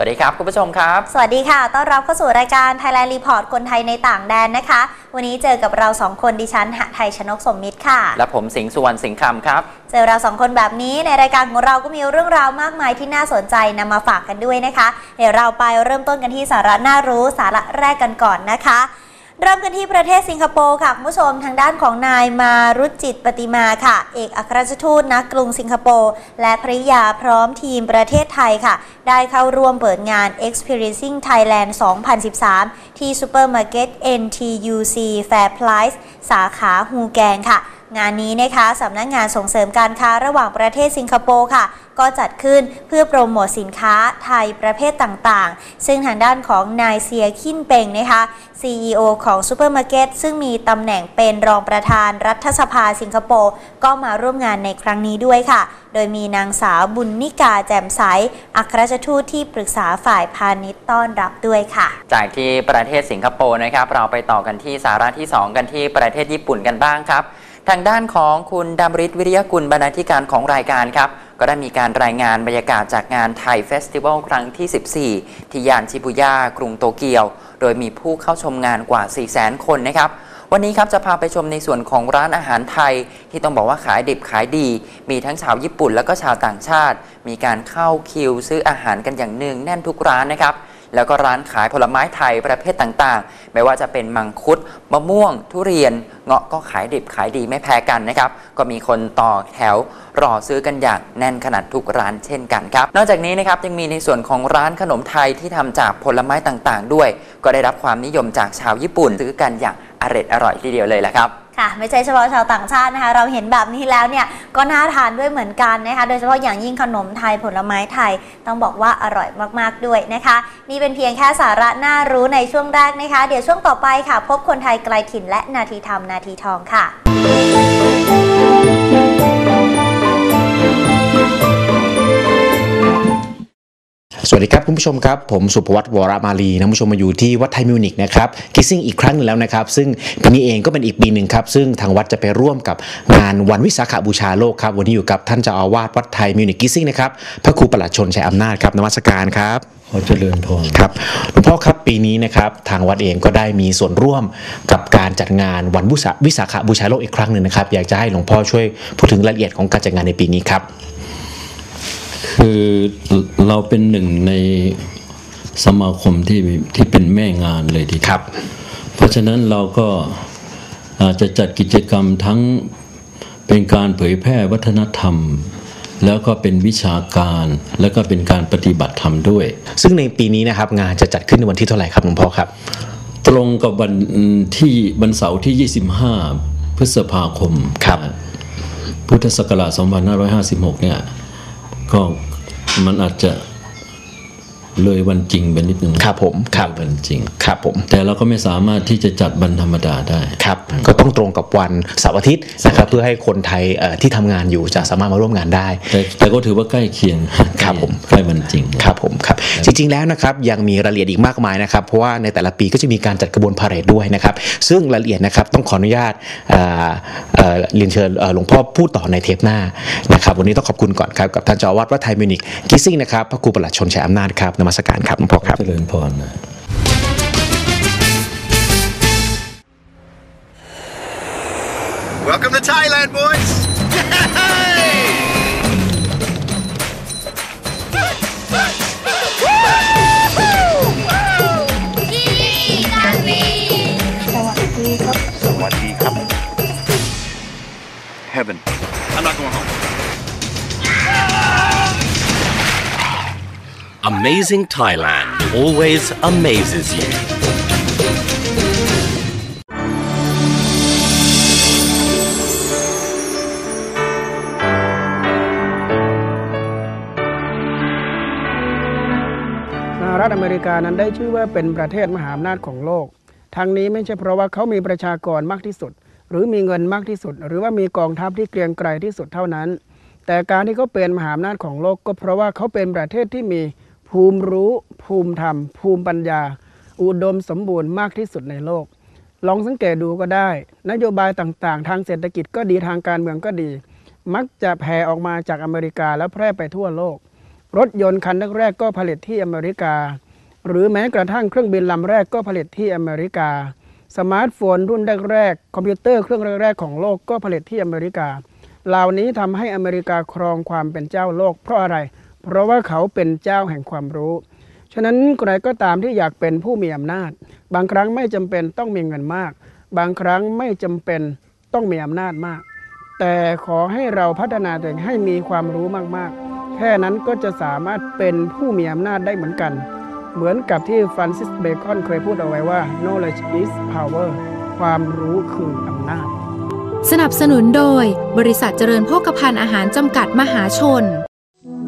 สวัสดีครับ คุณผู้ชมครับ สวัสดีค่ะ ต้อนรับเข้าสู่รายการ Thailand Report คนไทยในต่างแดนนะคะ วันนี้เจอกับเราสองคนดิฉันหะไทยชนกสมมิตรค่ะ และผมสิงห์สุวรรณสิงห์คำครับ เจอเราสองคนแบบนี้ในรายการของเราก็มีเรื่องราวมากมายที่น่าสนใจนำมาฝากกันด้วยนะคะ เดี๋ยวเราไปเริ่มต้นกันที่สาระน่ารู้สาระแรกกันก่อนนะคะ เริ่มกันที่ประเทศสิงคโปร์ค่ะคุณผู้ชมทางด้านของนายมารุจิตปฏิมาค่ะ เอกอัครราชทูตณกรุงสิงคโปร์และภริยาพร้อมทีมประเทศไทยค่ะ ได้เข้าร่วมเปิดงาน Experiencing Thailand 2013 ที่ซูเปอร์มาร์เก็ต NTUC Fair Price สาขาฮูแกงค่ะ งานนี้นะคะสำนักงงานส่งเสริมการค้าระหว่างประเทศสิงคโปร์ค่ะ ก็จัดขึ้นเพื่อโปรโมทสินค้าไทยประเภทต่างๆ ซึ่งทางด้านของนายเซียคินเปงนะคะ CEO ของซูเปอร์มาร์เก็ตซึ่งมีตำแหน่งเป็นรองประธานรัฐสภาสิงคโปร์ ก็มาร่วมงานในครั้งนี้ด้วยค่ะ โดยมีนางสาวบุญนิกาแจ่มใสอัครราชทูตที่ปรึกษาฝ่ายพาณิชย์ต้อนรับด้วยค่ะ จากที่ประเทศสิงคโปร์นะครับเราไปต่อกันที่สาระที่ 2 กันที่ประเทศญี่ปุ่นกันบ้างครับ ทางด้านของคุณดำริศวิริยกุลบรรณาธิการของรายการครับ ก็ได้มีการรายงานบรรยากาศจากงานไทยเฟสติวัลครั้งที่ 14 ที่ย่านชิบุย่ากรุงโตเกียว โดยมีผู้เข้าชมงานกว่า 400,000 คนนะครับวันนี้ครับจะพาไปชมในส่วนของร้านอาหารไทย ที่ต้องบอกว่าขายดิบขายดี มีทั้งชาวญี่ปุ่นแล้วก็ชาวต่างชาติ มีการเข้าคิวซื้ออาหารกันอย่างเนืองแน่นทุกร้านนะครับ แล้วก็ร้านขายผลไม้ไทยประเภทต่างๆ ไม่ว่าจะเป็นมังคุด มะม่วง ทุเรียน เงาะก็ขายดิบขายดีไม่แพ้กันนะครับ ก็มีคนต่อแถวรอซื้อกันอย่างแน่นขนาดทุกร้านเช่นกันครับ นอกจากนี้นะครับยังมีในส่วนของร้านขนมไทยที่ทำจากผลไม้ต่างๆ ด้วย ก็ได้รับความนิยมจากชาวญี่ปุ่นซื้อกันอย่าง ร่อยอร่อยทีเดียวเลยแหละครับค่ะไม่ใช่เฉพาะชาวต่างชาตินะคะ เราเห็นแบบนี้แล้วเนี่ยก็น่าทานด้วยเหมือนกันนะคะ โดยเฉพาะอย่างยิ่งขนมไทยผลไม้ไทยต้องบอกว่าอร่อยมากๆด้วยนะคะ นี่เป็นเพียงแค่สาระน่ารู้ในช่วงแรกนะคะ เดี๋ยวช่วงต่อไปค่ะ พบคนไทยไกลถิ่นและนาทีทำนาทีทองค่ะ สวัสดีครับคุณผู้ชมครับผมสุภวัตวรมาลีนะคุณผู้ชมมาอยู่ที่วัดไทยมิวนิกนะครับกิซซิ่งอีกครั้งหนึงแล้วนะครับ ซึ่งปีนี้เองก็เป็นอีกปีหนึ่งครับ ซึ่งทางวัดจะไปร่วมกับงานวันวิสาขบูชาโลกครับ วันนี้อยู่กับท่านเจ้าอาวาสวัดไทยมิวนิกกิซซิ่งนะครับพระครูประหลัดชนชัยอำนาจครับนมัสการครับขอเจริญพรครับหลวงพ่อครับปีนี้นะครับทางวัดเองก็ได้มีส่วนร่วมกับการจัดงานวันวิสาวิสาขบูชาโลกอีกครั้งหนึ่งนะครับอยากจะให้หลวงพ่อช่วยพูดถึงรายละเอียดของการจัดงานในปีนี้ครับ คือเราเป็นหนึ่งในสมาคมที่ที่เป็นแม่งานเลยทีเดียวครับ เพราะฉะนั้นเราก็อาจจะจัดกิจกรรมทั้งเป็นการเผยแพร่วัฒนธรรม แล้วก็เป็นวิชาการแล้วก็เป็นการปฏิบัติธรรมด้วย ซึ่งในปีนี้นะครับงานจะจัดขึ้นในวันที่เท่าไหร่ครับหลวงพ่อครับ ตรงกับวันที่วันเสาร์ที่ 25 พฤษภาคมครับพุทธศักราช2556 เนี่ย ก็มันอาจจะ เลยวันจริงไปนิดนึงครับผมครับเลยวันจริงครับผมแต่เราก็ไม่สามารถที่จะจัดวันธรรมดาได้ครับก็ต้องตรงกับวันเสาร์อาทิตย์นะครับเพื่อให้คนไทยเอ่อที่ทำงานอยู่จะสามารถมาร่วมงานได้แต่แต่ก็ถือว่าใกล้เคียงครับผมใกล้วันจริงครับผมครับจริง ๆ แล้วนะครับยังมีรายละเอียดอีกมากมายนะครับเพราะว่าในแต่ละปีก็จะมีการจัดกระบวนพาเหรดด้วยนะครับซึ่งรายละเอียดนะครับต้องขออนุญาตเอ่อเอ่อเรียนเชิญเอ่อหลวงพ่อพูดต่อในเทปหน้านะครับวันนี้ต้องขอบคุณก่อนครับกับท่านเจ้าอาวาสวัดไทยมิวนิกกิซซิ่งนะครับพระครูประหลัดชนชัยอำนาจครับนมัสการครับหลวงพ่อครับเจริญพรนะ Welcome to Thailand, boys! Sawadee krap. Heaven. I'm not going home. Amazing Thailand always amazes you. สหรัฐอเมริกานั้นได้ชื่อว่าเป็นประเทศมหาอำนาจของโลก ทั้งนี้ไม่ใช่เพราะว่าเขามีประชากรมากที่สุด หรือมีเงินมากที่สุด หรือว่ามีกองทัพที่เกรียงไกรที่สุดเท่านั้น แต่การที่เขาเป็นมหาอำนาจของโลกก็เพราะว่าเขาเป็นประเทศที่มี ภูมิรู้ภูมิธรรม ภูมิปัญญา อุดมสมบูรณ์มากที่สุดในโลก ลองสังเกตดูก็ได้ นโยบายต่างๆ ทางเศรษฐกิจก็ดีทางการเมืองก็ดี มักจะแผ่ออกมาจากอเมริกาแล้วแพร่ไปทั่วโลก รถยนต์คันแรกๆก็ผลิตที่อเมริกา หรือแม้กระทั่งเครื่องบินลำแรกก็ผลิตที่อเมริกา สมาร์ทโฟนรุ่นแรกๆคอมพิวเตอร์เครื่องแรกๆของโลกก็ผลิตที่อเมริกา เหล่านี้ทำให้อเมริกาครองความเป็นเจ้าโลกเพราะอะไร เพราะว่าเขาเป็นเจ้าแห่งความรู้ ฉะนั้นใครก็ตามที่อยากเป็นผู้มีอำนาจ บางครั้งไม่จำเป็นต้องมีเงินมาก บางครั้งไม่จำเป็นต้องมีอำนาจมาก แต่ขอให้เราพัฒนาตัวเองให้มีความรู้มากๆ แค่นั้นก็จะสามารถเป็นผู้มีอำนาจได้เหมือนกัน เหมือนกับที่ฟรานซิสเบคอนเคยพูดเอาไว้ว่า knowledge is power ความรู้คืออำนาจสนับสนุนโดย บริษัทเจริญโภคภัณฑ์อาหารจำกัดมหาชน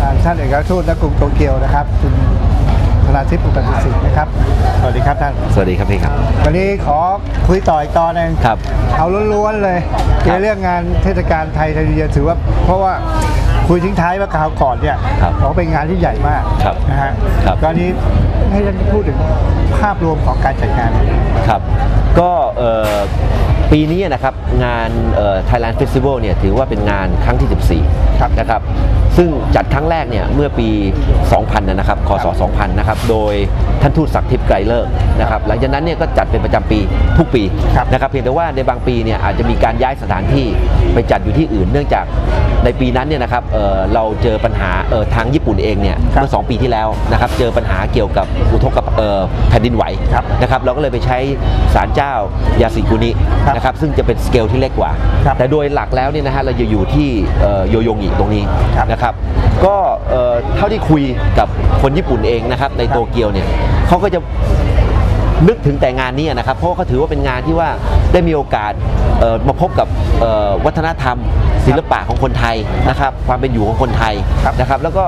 ทางท่านเอกอัครทูตณกรุงโตเกียวนะครับคุณธนาทิพย์อุตติสิทธิ์นะครับสวัสดีครับท่านสวัสดีครับพี่ครับ วันนี้ขอคุยต่ออีกตอนหนึงครับ เอาล้วนๆเลยครัเกี่ยบวเรื่องงานเทศกาลไทยไทยเดียถือว่าเพราะว่าคุยทิ้งท้ายว่าคราวก่อนเนี่ยครับบอกว่าเป็นงานที่ใหญ่มากครับนะฮะครับ ตอนนี้ให้ท่านพูดถึงภาพรวมของการจัดงาน ครับก็เอ่อปีนี้นะครับงานเอ่อ Thailand Festival เนี่ยถือว่าเป็นงานครั้งที่ 14 ครับนะครับ ซึ่งจัดครั้งแรกเนี่ยเมื่อปี 2000 นะครับคศ 2000 นะครับ โดยท่านทูตศักดิ์ทิพย์ไกรเลิกษ์นะครับ หลังจากนั้นเนี่ยก็จัดเป็นประจำปีทุกปีครับนะครับเพียงแต่ว่าในบางปีเนี่ยอาจจะมีการย้ายสถานที่ไปจัดอยู่ที่อื่น เนื่องจากในปีนั้นเนี่ยนะครับเอ่อเราเจอปัญหาเอ่อทางญี่ปุ่นเองเนี่ยครับเมื่อ 2 ปีที่แล้วนะครับเจอปัญหาเกี่ยวกับอุทกภัยเอ่อแผ่นดินไหวครับนะครับเราก็เลยไปใช้ศาลเจ้ายาสิกุนิครับนะครับซึ่งจะเป็นสเกลที่เล็กกว่าครับแต่โดยหลักแล้วเนี่ยนะฮะเราจะอยู่ที่เอ่อโยโยงิตรงนี้ครับนะครับก็เอ่อเท่าที่คุยกับคนญี่ปุ่นเองนะครับในโตเกียวเนี่ยเขาก็จะนึกถึงแต่งานนี้นะครับ เพราะว่าเขาถือว่าเป็นงานที่ว่าได้มีโอกาสเอ่อมาพบกับเอ่อวัฒนธรรม ศิลปะของคนไทยนะครับ ความเป็นอยู่ของคนไทยครับนะครับ แล้วก็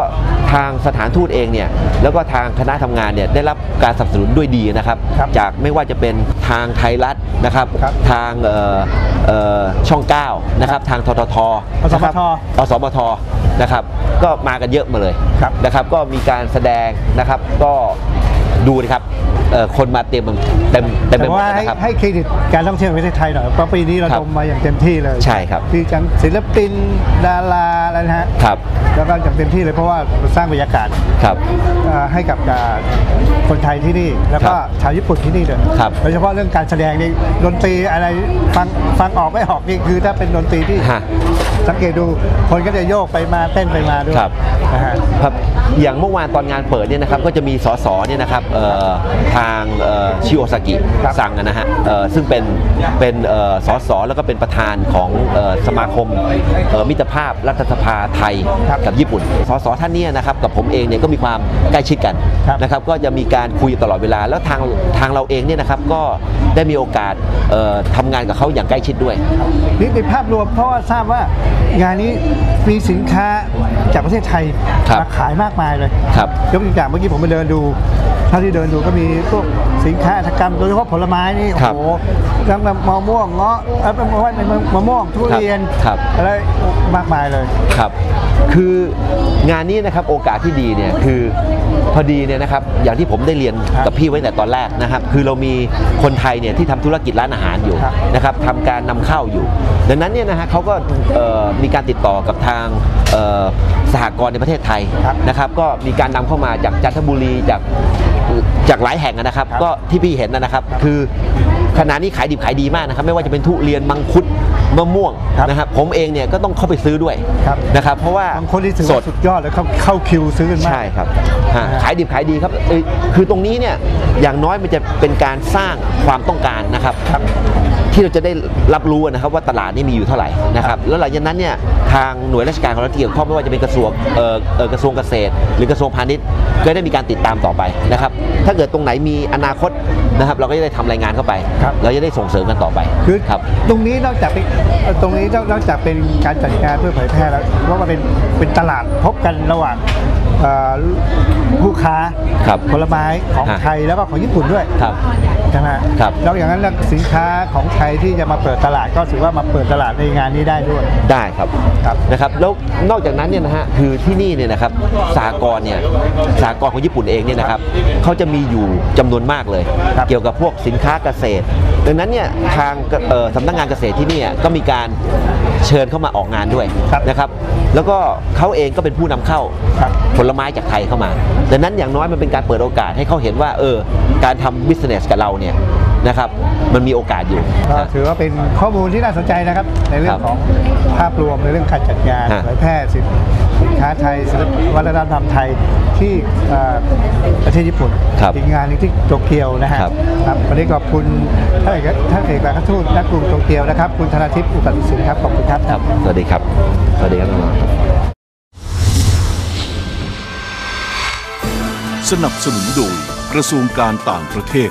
ทางสถานทูตเองเนี่ยแล้วก็ทางคณะทำงานเนี่ยได้รับการสนับสนุนด้วยดีนะครับครับจากไม่ว่าจะเป็นทางไทยรัฐนะครับครับทางเอ่อเอ่อช่อง9นะครับทางทททอสมทนะครับอสมท นะครับ ก็มากันเยอะมาเลยครับนะครับ ก็มีการแสดงนะครับ ก็ดูนะครับเอ่อคนมาเต็มเต็มเต็มไปแต่หมดว่าให้นะครับให้เครดิตการท่องเที่ยวแห่งประเทศไทยหน่อยเพราะปีนี้เราครับดมมาอย่างเต็มที่เลย ใช่ครับที่จังศิลปินดารา อะไรนะฮะครับแล้วก็อย่างเต็มที่เลยเพราะว่าสร้างบรรยากาศครับ เอ่อให้กับอ่าคนไทยที่นี่ แล้วก็ครับชาวญี่ปุ่นที่นี่เลยครับโดยเฉพาะเรื่องการแสดงนี่ดนตรีอะไรฟังฟังออกไม่ออกนี่คือถ้าเป็นดนตรีที่ฮะสังเกตดูคนก็จะโยกไปมาเต้นไปมาด้วยครับ นะฮะ ครับอย่างเมื่อวานตอนงานเปิดเนี่ยนะครับก็จะมีสสเนี่ยนะครับเอ่อทางเอ่อชิโอซากิครับสั่งนะฮะเอ่อซึ่งเป็นเป็นเอ่อสสแล้วก็เป็นประธานของเอ่อสมาคมเอ่อมิตรภาพรัฐสภาไทยครับกับญี่ปุ่น สสท่านเนี้นะครับกับผมเองเนี่ยก็มีความใกล้ชิดกันครับนะครับก็จะมีการคุยตลอดเวลา แล้วทางทางเราเองเนี่ยนะครับก็ได้มีโอกาสเอ่อทำงานกับเขาอย่างใกล้ชิดด้วยนี่เป็นภาพรวมเพราะว่าทราบว่างานนี้มีสินค้าจากประเทศไทยครับมาขายมากมายเลยครับยกตัวอย่างเมื่อกี้ผมไปเดินดูเท่าที่เดินดูก็มีพวกสินค้าหัตถกรรมโดยเฉพาะผลไม้นี่โอ้ครับโหทั้งมะม่วงเงาะเอ้ยมะม่วงมะม่วงทุเรียนครับอะไรมากมายเลยครับคืองานนี้นะครับโอกาสที่ดีเนี่ยคือพอดีเนี่ยนะครับอย่างที่ผมได้เรียนกับพี่ไว้แต่ตอนแรกนะครับคือเรามีคนไทยเนี่ยที่ทำธุรกิจร้านอาหารอยู่นะครับทำการนำเข้าอยู่ ดังนั้นเนี่ยนะฮะเขาก็เอ่อมีการติดต่อกับทางเอ่อสหกรณ์ในประเทศไทยนะครับก็มีการนำเข้ามาจากจันทบุรีจากจากหลายแห่งนะครับ ก็ที่พี่เห็นนะครับคือ ขณะนี้ขายดิบขายดีมากนะครับไม่ว่าจะเป็นทุเรียนมังคุดมะม่วงนะครับผมเองเนี่ยก็ต้องเข้าไปซื้อด้วยนะครับเพราะว่าบางคนที่ถือว่าสุดยอดเลยเขาเข้าคิวซื้อกันมาก ใช่ครับฮะขายดิบขายดีครับเอ้ยคือตรงนี้เนี่ยอย่างน้อยมันจะเป็นการสร้างความต้องการนะครับ ที่เราจะได้รับรู้นะครับว่าตลาดนี่มีอยู่เท่าไหร่นะครับแล้วหลังจากนั้นเนี่ยทางหน่วยราชการของรัฐที่เกี่ยวข้องไม่ว่าจะเป็นกระทรวงเอ่อเอ่อกระทรวงเกษตร หรือกระทรวงพาณิชย์ ก็ได้มีการติดตามต่อไปนะครับถ้าเกิดตรงไหนมีอนาคตนะครับเราก็จะได้ทำรายงานเข้าไป เราจะได้ส่งเสริมกันต่อไปคือครับตรงนี้นอกจากเป็นเอ่อตรงนี้นอกนอกจากเป็นการจัดงานเพื่อเผยแพร่แล้วว่ามันเป็นเป็นตลาดพบกันระหว่างเอ่อ ผู้ค้าครับผลไม้ของฮะไทยแล้วก็ของญี่ปุ่นด้วยครับใช่ไหมครับนอกจากนั้นแล้วสินค้าของไทยที่จะมาเปิดตลาดก็ถือว่ามาเปิดตลาดในงานนี้ได้ด้วย ได้ครับนะครับแล้วนอกจากนั้นเนี่ยนะฮะคือที่นี่เนี่ยนะครับสากรณ์เนี่ยสากรณ์ของญี่ปุ่นเองเนี่ยนะครับเขาจะมีอยู่จำนวนมากเลย เกี่ยวกับพวกสินค้าเกษตร ดังนั้นเนี่ยทางเอ่อสำนักงานเกษตรที่เนี่ยก็มีการ เชิญเข้ามาออกงานด้วยนะครับ แล้วก็เขาเองก็เป็นผู้นำเข้าผลไม้จากไทยเข้ามาดังนั้นอย่างน้อยมันเป็นการเปิดโอกาสให้เขาเห็นว่าเออการทำบิสเนสกับเราเนี่ย นะครับ มันมีโอกาสอยู่ ก็ถือว่าเป็นข้อมูลที่น่าสนใจนะครับ ในเรื่องของภาพรวมในเรื่องการจัดงานฮะเผยแพร่สินสินค้าไทยศิลปวัฒนธรรมไทยที่เอ่อประเทศญี่ปุ่นครับอีกงานหนึงที่โตเกียวนะฮะครับครับวันนี้ขอบคุณท่านเอกท่านเอกอัครทูตณกรุงโตเกียวนะครับ คุณธนาทิพย์อุปติสินครับขอบคุณครับครับ สวัสดีครับ สวัสดีครับน้องๆสนับสนุนโดยกระทรวงการต่างประเทศ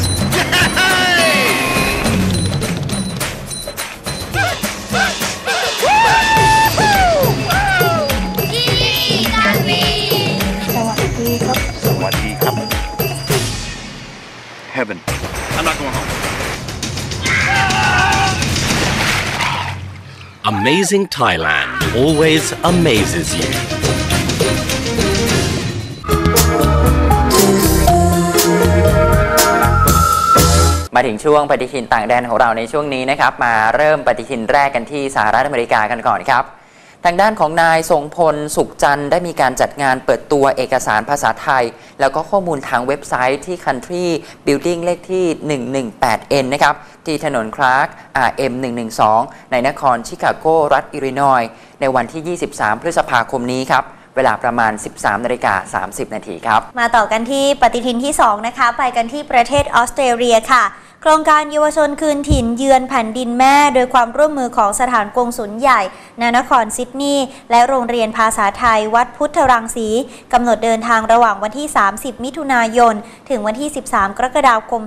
Heaven I'm not going home Amazing Thailand always amazes you. มาถึงช่วงปฏิทินต่างแดนของเราในช่วงนี้นะครับ มาเริ่มปฏิทินแรกกันที่สหรัฐอเมริกากันก่อนครับ ทางด้านของนายทรงพลสุขจันทร์ได้มีการจัดงานเปิดตัวเอกสารภาษาไทย แล้วก็ข้อมูลทางเว็บไซต์ที่ Country Building เลขที่ 118N นะครับที่ถนนคลาร์ก RM 112ในนครชิคาโกรัฐอิลลินอยในวันที่ 23 พฤษภาคมนี้ครับเวลาประมาณ 13นาฬิกา30 นาทีครับ มาต่อกันที่ปฏิทินที่ 2 นะคะ ไปกันที่ประเทศออสเตรเลียค่ะ โครงการเยาวชนคืนถิ่นเยือนแผ่นดินแม่ โดยความร่วมมือของสถานกงสุลใหญ่นานครซิดนีย์และโรงเรียนภาษาไทยวัดพุทธรังสีกำหนดเดินทางระหว่างวันที่ 30 มิถุนายน ถึงวันที่ 13 กรกฎาคม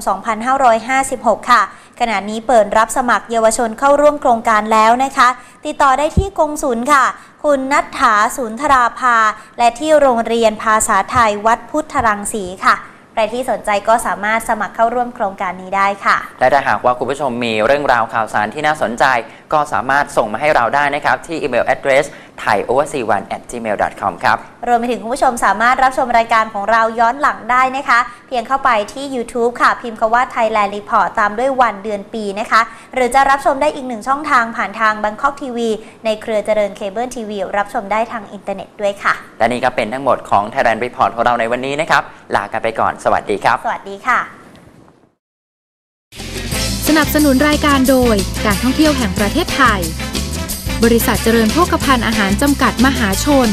2556 ค่ะ ขณะนี้เปิดรับสมัครเยาวชนเข้าร่วมโครงการแล้วนะคะ ติดต่อได้ที่กงสุลค่ะ คุณนัทถาสุนทราภา และที่โรงเรียนภาษาไทยวัดพุทธรังสีค่ะ ใครที่สนใจก็สามารถสมัครเข้าร่วมโครงการนี้ได้ค่ะ และถ้าหากว่าคุณผู้ชมมีเรื่องราวข่าวสารที่น่าสนใจ ก็สามารถส่งมาให้เราได้นะครับที่อีเมล address thaioverc1@gmail.com ครับ รวมไปถึงคุณผู้ชมสามารถรับชมรายการของเราย้อนหลังได้นะคะ เพียงเข้าไปที่ YouTube ค่ะ พิมพ์คำว่า Thailand Report ตามด้วยวันเดือนปีนะคะ หรือจะรับชมได้อีกหนึ่งช่องทางผ่านทาง Bangkok TV ในเครือเจริญเคเบิลทีวีรับชมได้ทางอินเทอร์เน็ตด้วยค่ะ และนี่ก็เป็นทั้งหมดของ Thailand Report ของเราในวันนี้นะครับ ลากันไปก่อน สวัสดีครับ สวัสดีค่ะ สนับสนุนรายการโดยการท่องเที่ยวแห่งประเทศไทย บริษัทเจริญโภคภัณฑ์อาหารจำกัดมหาชน